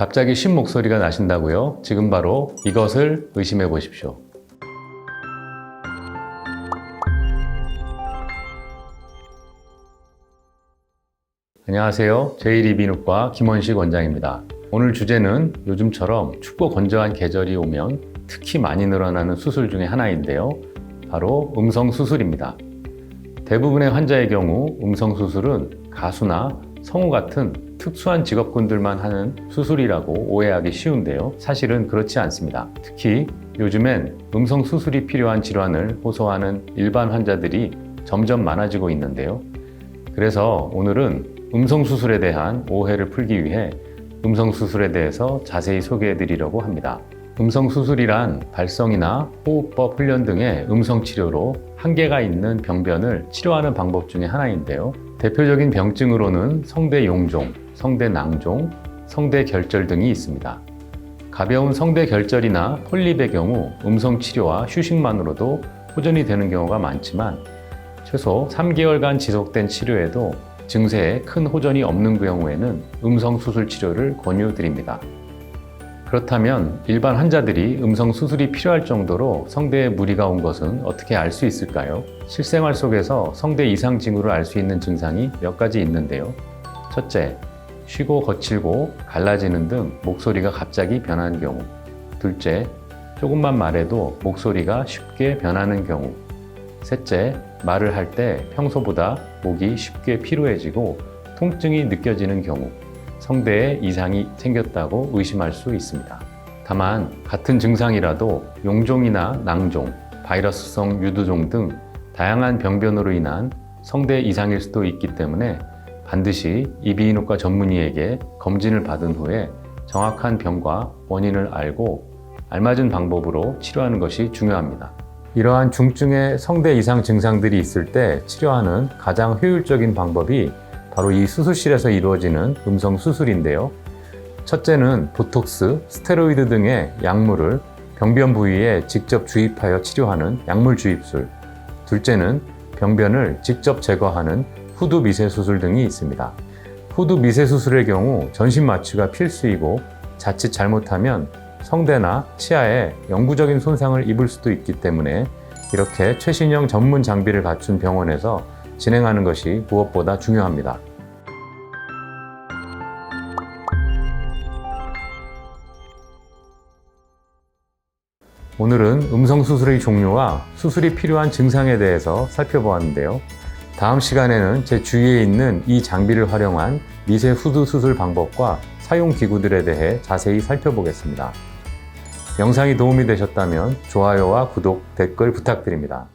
갑자기 쉰 목소리가 나신다고요? 지금 바로 이것을 의심해 보십시오. 안녕하세요. 제1이비인후과 김원식 원장입니다. 오늘 주제는 요즘처럼 춥고 건조한 계절이 오면 특히 많이 늘어나는 수술 중에 하나인데요. 바로 음성 수술입니다. 대부분의 환자의 경우 음성 수술은 가수나 성우 같은 특수한 직업군들만 하는 수술이라고 오해하기 쉬운데요. 사실은 그렇지 않습니다. 특히 요즘엔 음성 수술이 필요한 질환을 호소하는 일반 환자들이 점점 많아지고 있는데요. 그래서 오늘은 음성 수술에 대한 오해를 풀기 위해 음성 수술에 대해서 자세히 소개해 드리려고 합니다. 음성 수술이란 발성이나 호흡법 훈련 등의 음성 치료로 한계가 있는 병변을 치료하는 방법 중에 하나인데요. 대표적인 병증으로는 성대 용종, 성대 낭종, 성대 결절 등이 있습니다. 가벼운 성대 결절이나 폴립의 경우 음성 치료와 휴식만으로도 호전이 되는 경우가 많지만 최소 3개월간 지속된 치료에도 증세에 큰 호전이 없는 경우에는 음성 수술 치료를 권유드립니다. 그렇다면 일반 환자들이 음성 수술이 필요할 정도로 성대에 무리가 온 것은 어떻게 알 수 있을까요? 실생활 속에서 성대 이상 징후를 알 수 있는 증상이 몇 가지 있는데요. 첫째, 쉬고 거칠고 갈라지는 등 목소리가 갑자기 변하는 경우. 둘째, 조금만 말해도 목소리가 쉽게 변하는 경우. 셋째, 말을 할 때 평소보다 목이 쉽게 피로해지고 통증이 느껴지는 경우. 성대에 이상이 생겼다고 의심할 수 있습니다. 다만 같은 증상이라도 용종이나 낭종, 바이러스성 유두종 등 다양한 병변으로 인한 성대 이상일 수도 있기 때문에 반드시 이비인후과 전문의에게 검진을 받은 후에 정확한 병과 원인을 알고 알맞은 방법으로 치료하는 것이 중요합니다. 이러한 중증의 성대 이상 증상들이 있을 때 치료하는 가장 효율적인 방법이 바로 이 수술실에서 이루어지는 음성 수술인데요. 첫째는 보톡스, 스테로이드 등의 약물을 병변 부위에 직접 주입하여 치료하는 약물 주입술. 둘째는 병변을 직접 제거하는 후두 미세 수술 등이 있습니다. 후두 미세 수술의 경우 전신 마취가 필수이고 자칫 잘못하면 성대나 치아에 영구적인 손상을 입을 수도 있기 때문에 이렇게 최신형 전문 장비를 갖춘 병원에서 진행하는 것이 무엇보다 중요합니다. 오늘은 음성 수술의 종류와 수술이 필요한 증상에 대해서 살펴보았는데요. 다음 시간에는 제 주위에 있는 이 장비를 활용한 미세 후두 수술 방법과 사용 기구들에 대해 자세히 살펴보겠습니다. 영상이 도움이 되셨다면 좋아요와 구독, 댓글 부탁드립니다.